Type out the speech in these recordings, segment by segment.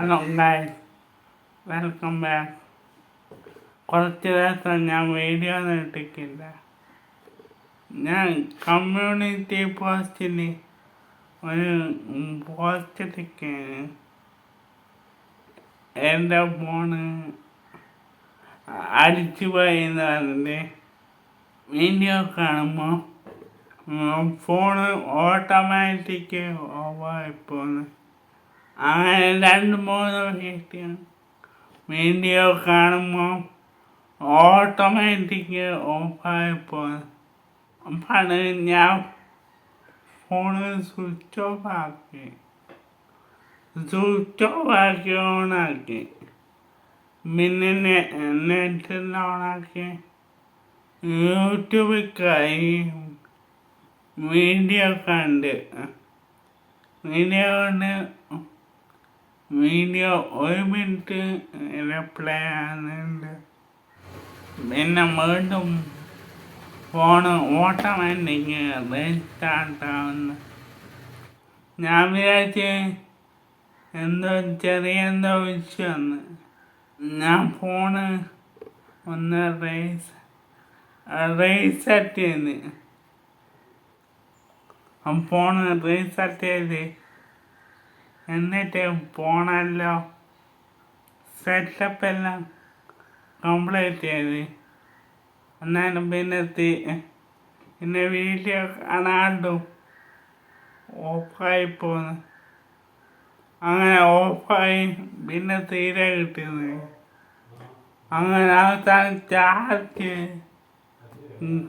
Hello guys welcome back കുറച്ച് ദിവസം ഞാൻ വീഡിയോ ഇട്ടിട്ടില്ല. ഞാൻ കമ്മ്യൂണിറ്റി പോസ്റ്റിൽ ഒരു പോസ്റ്റ് എന്റെ ഫോണ് അടിച്ചു പോയി എന്ന് പറഞ്ഞിട്ട് വീഡിയോ കാണുമ്പോൾ ഫോണ് ഓട്ടോമാറ്റിക് ഓവായി പോകുന്നു അങ്ങനെ രണ്ട് മൂന്ന് വീഡിയോ വീഡിയോ കാണുമ്പോൾ ഓട്ടോമാറ്റിക് ഓഫായി പോകുന്നു അപ്പാണ് ഞാൻ ഫോണ് സ്വിച്ച് ഓഫ് ആക്കി സ്വിച്ച് ഓഫ് ആക്കി ഓണാക്കി പിന്നെ നെറ്റെല്ലാം ഓണാക്കി യൂട്യൂബിൽ കയറി വീഡിയോ കണ്ട് വീഡിയോ കണ്ട് വീഡിയോ ഒരു മിനിറ്റ് റിപ്ലൈ ആകുന്നുണ്ട് പിന്നെ വീണ്ടും ഫോണ് ഓട്ടോമാറ്റിക് റീസ്റ്റാർട്ട് ആവുന്നു. ഞാൻ വിചാരിച്ച് എന്തോ ചെറിയ എന്തോ വിഷയമെന്ന് ഞാൻ ഫോണ് ഒന്ന് റേസ് റീസെറ്റ് ചെയ്ത്. ഫോണ് റീസെറ്റ് ചെയ്ത് എന്നിട്ട് പോണല്ലോ. സെറ്റപ്പ് എല്ലാം കംപ്ലീറ്റ് ചെയ്ത്. എന്നാലും പിന്നെ പിന്നെ വീഡിയോ കാണാണ്ടും ഓഫായി പോന്ന്. അങ്ങനെ ഓഫായി പിന്നെ തീരെ കിട്ടിയത് അങ്ങനെ അവസാനം ചാർജ്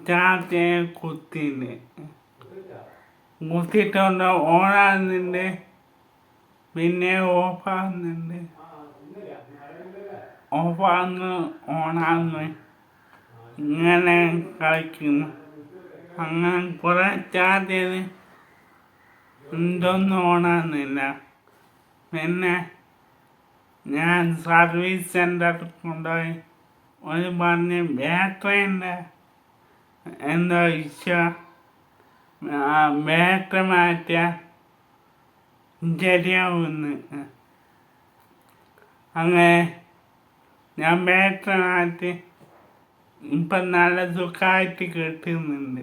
ചാർജ് കുത്തിണ്ട് കുത്തിയിട്ടുണ്ട് ഓണാകുന്നുണ്ട് പിന്നെ ഓഫാകുന്നുണ്ട്. ഓഫാകുന്നു ഓണാകുന്നു. ഇങ്ങനെ കളിക്കുന്നു. അങ്ങനെ കുറെ ചാർജ് ചെയ്ത് എന്തൊന്നും ഓണാകുന്നില്ല. പിന്നെ ഞാൻ സർവീസ് സെന്ററിൽ കൊണ്ടുപോയി ഒരു പറഞ്ഞ് ബാറ്ററിന്റെ എന്തോ ഇഷ്യ ബാറ്ററി മാറ്റിയാൽ ശരിയാവുമെന്ന് അങ്ങനെ ഞാൻ ബാറ്ററി മാറ്റി ഇപ്പം നല്ല സുഖമായിട്ട് കിട്ടുന്നുണ്ട്